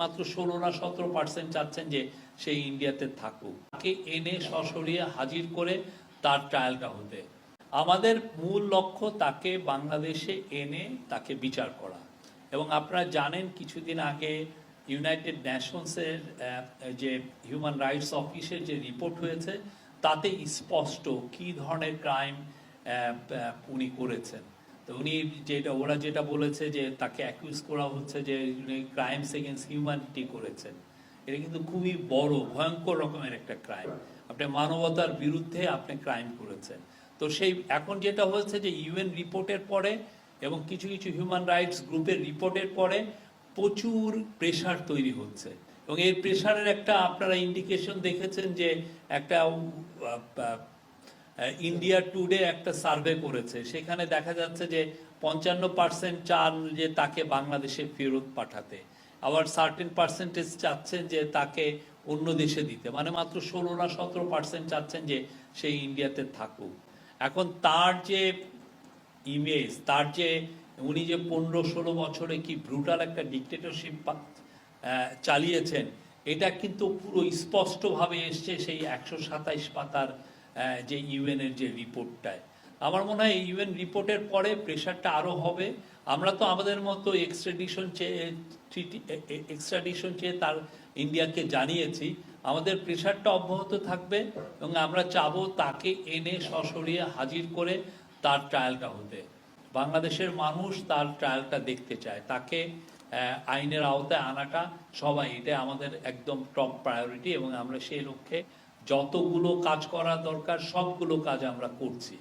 মাত্র ষোলো না সতেরো পার্সেন্ট চাচ্ছেন যে সেই ইন্ডিয়াতে থাকুক। তাকে এনে সশরীরে হাজির করে তার ট্রায়ালটা হতে। আমাদের মূল লক্ষ্য তাকে বাংলাদেশে এনে তাকে বিচার করা। এবং আপনারা জানেন কিছুদিন আগে ইউনাইটেড নেশনসের যে হিউম্যান রাইটস অফিসের যে রিপোর্ট হয়েছে, তাতে স্পষ্ট কি ধরনের ক্রাইম উনি করেছেন। উনি যেটা, ওরা যেটা বলেছে যে তাকে অ্যাকিউজ করা হচ্ছে যে উনি ক্রাইমস এগেন্স্ট হিউম্যানিটি করেছেন। এটা কিন্তু খুবই বড়, ভয়ঙ্কর রকমের একটা ক্রাইম আপনি মানবতার বিরুদ্ধে আপনি ক্রাইম করেছেন। তো সেই, এখন যেটা হচ্ছে যে ইউএন রিপোর্টের পরে এবং কিছু কিছু হিউম্যান রাইটস গ্রুপের রিপোর্টের পরে প্রচুর প্রেশার তৈরি হচ্ছে। এবং এই প্রেশারের একটা আপনারা ইন্ডিকেশন দেখেছেন যে একটা ইন্ডিয়া টুডে একটা সার্ভে করেছে। সেখানে দেখা যাচ্ছে যে পঞ্চান্ন পার্সেন্ট চান যে তাকে বাংলাদেশে ফেরত পাঠাতে। আবার সার্টেন পার্সেন্টেজ চাচ্ছেন যে তাকে অন্য দেশে দিতে। মানে মাত্র ষোলো না সতেরো পার্সেন্ট চাচ্ছেন যে সেই ইন্ডিয়াতে থাকুক। এখন তার যে ইমেজ তার যে উনি যে পনেরো ষোলো বছরে কি ব্রুটাল একটা ডিকটেটরশিপ চালিয়েছেন, এটা কিন্তু পুরো স্পষ্টভাবে এসছে সেই একশো সাতাইশ পাতার যে ইউএনের যে রিপোর্টটায় আমার মনে হয় ইউএন রিপোর্টের পরে প্রেশারটা আরও হবে। আমরা তো আমাদের মতো এক্সট্রাডিশন চেয়ে এক্সট্রাডিশন চেয়ে তার ইন্ডিয়াকে জানিয়েছি। আমাদের প্রেশারটা অব্যাহত থাকবে এবং আমরা চাবো তাকে এনে সশরীরে হাজির করে তার ট্রায়ালটা হতে। বাংলাদেশের মানুষ তার ট্রায়ালটা দেখতে চায়। তাকে আইনের আওতায় আনাটা সবাই এটা আমাদের একদম টপ প্রায়োরিটি এবং আমরা সেই লক্ষ্যে যতগুলো কাজ করা দরকার সবগুলো কাজ আমরা করছি।